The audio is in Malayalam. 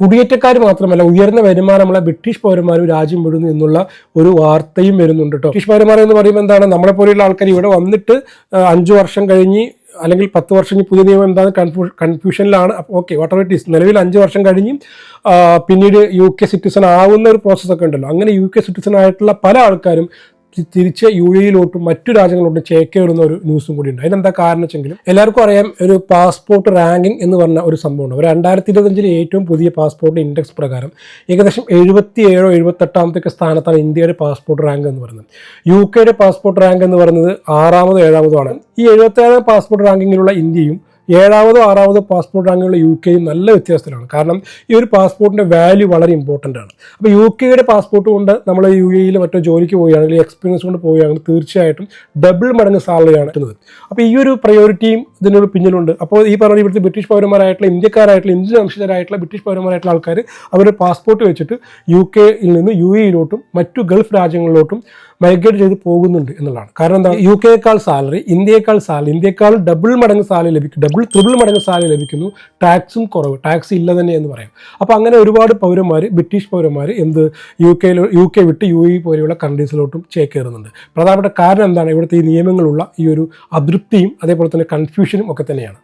കുടിയേറ്റക്കാർ മാത്രമല്ല ഉയർന്ന വരുമാനമുള്ള ബ്രിട്ടീഷ് പൗരന്മാരും രാജ്യം വിടുന്നു എന്നുള്ള ഒരു വാർത്തയും വരുന്നുണ്ട് കേട്ടോ. ബ്രിട്ടീഷ് പൗരന്മാർ എന്ന് പറയുമ്പോൾ എന്താണ്? നമ്മളെ പോലെയുള്ള ആൾക്കാർ ഇവിടെ വന്നിട്ട് അഞ്ച് വർഷം കഴിഞ്ഞ് അല്ലെങ്കിൽ പത്ത് വർഷം പുതിയ നിയമം എന്താണ്? കൺഫ്യൂ കൺഫ്യൂഷനിലാണ്. Okay what it is. നിലവിൽ അഞ്ച് വർഷം കഴിഞ്ഞ് പിന്നീട് യു കെ സിറ്റിസൺ ആവുന്ന ഒരു പ്രോസസ്സൊക്കെ ഉണ്ടല്ലോ. അങ്ങനെ യു കെ സിറ്റിസൺ ആയിട്ടുള്ള പല ആൾക്കാരും തിരിച്ച് യു എയിലോട്ടും മറ്റു രാജ്യങ്ങളോട്ടും ചേക്കേറുന്ന ഒരു ന്യൂസും കൂടി ഉണ്ട്. അതിനെന്താ കാരണം വെച്ചെങ്കിലും എല്ലാവർക്കും അറിയാം ഒരു പാസ്പോർട്ട് റാങ്കിങ് എന്ന് പറഞ്ഞ ഒരു സംഭവമുണ്ട്. ഒരു രണ്ടായിരത്തി ഇരുപത്തഞ്ചിലെ ഏറ്റവും പുതിയ പാസ്പോർട്ട് ഇൻഡെക്സ് പ്രകാരം ഏകദേശം എഴുപത്തി ഏഴോ എഴുപത്തെട്ടാമത്തെ സ്ഥാനത്താണ് ഇന്ത്യയുടെ പാസ്പോർട്ട് റാങ്ക് എന്ന് പറയുന്നത്. യു കെയുടെ പാസ്പോർട്ട് റാങ്ക് എന്ന് പറയുന്നത് ആറാമതോ ഏഴാമതോ ആണ്. ഈ എഴുപത്തേഴാം പാസ്പോർട്ട് റാങ്കിങ്ങിലുള്ള ഇന്ത്യയും ഏഴാമതോ ആറാമതോ പാസ്പോർട്ട് റാങ്കുള്ള യു കെയും നല്ല വ്യത്യാസത്തിലാണ്. കാരണം ഈ ഒരു പാസ്പോർട്ടിന്റെ വാല്യൂ വളരെ ഇമ്പോർട്ടന്റ് ആണ്. അപ്പോൾ യു കെയുടെ പാസ്പോർട്ട് കൊണ്ട് നമ്മൾ യു എയിൽ മറ്റോ ജോലിക്ക് പോവുകയാണെങ്കിൽ എക്സ്പീരിയൻസ് കൊണ്ട് പോവുകയാണെങ്കിൽ തീർച്ചയായിട്ടും ഡബിൾ മടങ്ങ് സാലറിയാണ് കിട്ടുന്നത്. അപ്പോൾ ഈ ഒരു പ്രയോറിറ്റിയും ഇതിനൊരു പിന്നിലുണ്ട്. അപ്പോൾ ഈ പറഞ്ഞ ഇവിടുത്തെ ബ്രിട്ടീഷ് പൗരന്മാരായിട്ടുള്ള ഇന്ത്യക്കാരായിട്ടുള്ള ഇന്ത്യൻ വംശജരായിട്ടുള്ള ബ്രിട്ടീഷ് പൗരന്മാരായിട്ടുള്ള ആൾക്കാർ അവരുടെ പാസ്പോർട്ട് വെച്ചിട്ട് യു കെയിൽ നിന്ന് യു എയിലോട്ടും മറ്റു ഗൾഫ് രാജ്യങ്ങളിലോട്ടും മൈഗ്രേറ്റ് ചെയ്ത് പോകുന്നുണ്ട് എന്നുള്ളതാണ്. കാരണം എന്താ? യു കെയേക്കാൾ സാലറി ഇന്ത്യയേക്കാൾ സാലറി ഇന്ത്യയേക്കാൾ ഡബിൾ മടങ്ങ് സാലറി ലഭിക്കും ഡബിൾ ട്രിബിൾ മടങ്ങ് സാലറി ലഭിക്കുന്നു ടാക്സും കുറവ്. ടാക്സ് ഇല്ല തന്നെ എന്ന് പറയാം. അപ്പോൾ അങ്ങനെ ഒരുപാട് പൗരന്മാർ ബ്രിട്ടീഷ് പൗരന്മാർ എന്ത് യു കെയിൽ യു കെ വിട്ട് യു എ പോലെയുള്ള കൺട്രീസിലോട്ടും ചേക്കേറുന്നുണ്ട്. പ്രധാനപ്പെട്ട കാരണം എന്താണ്? ഇവിടുത്തെ ഈ നിയമങ്ങളുള്ള ഈ ഒരു അതൃപ്തിയും അതേപോലെ തന്നെ കൺഫ്യൂഷനും ഒക്കെ തന്നെയാണ്.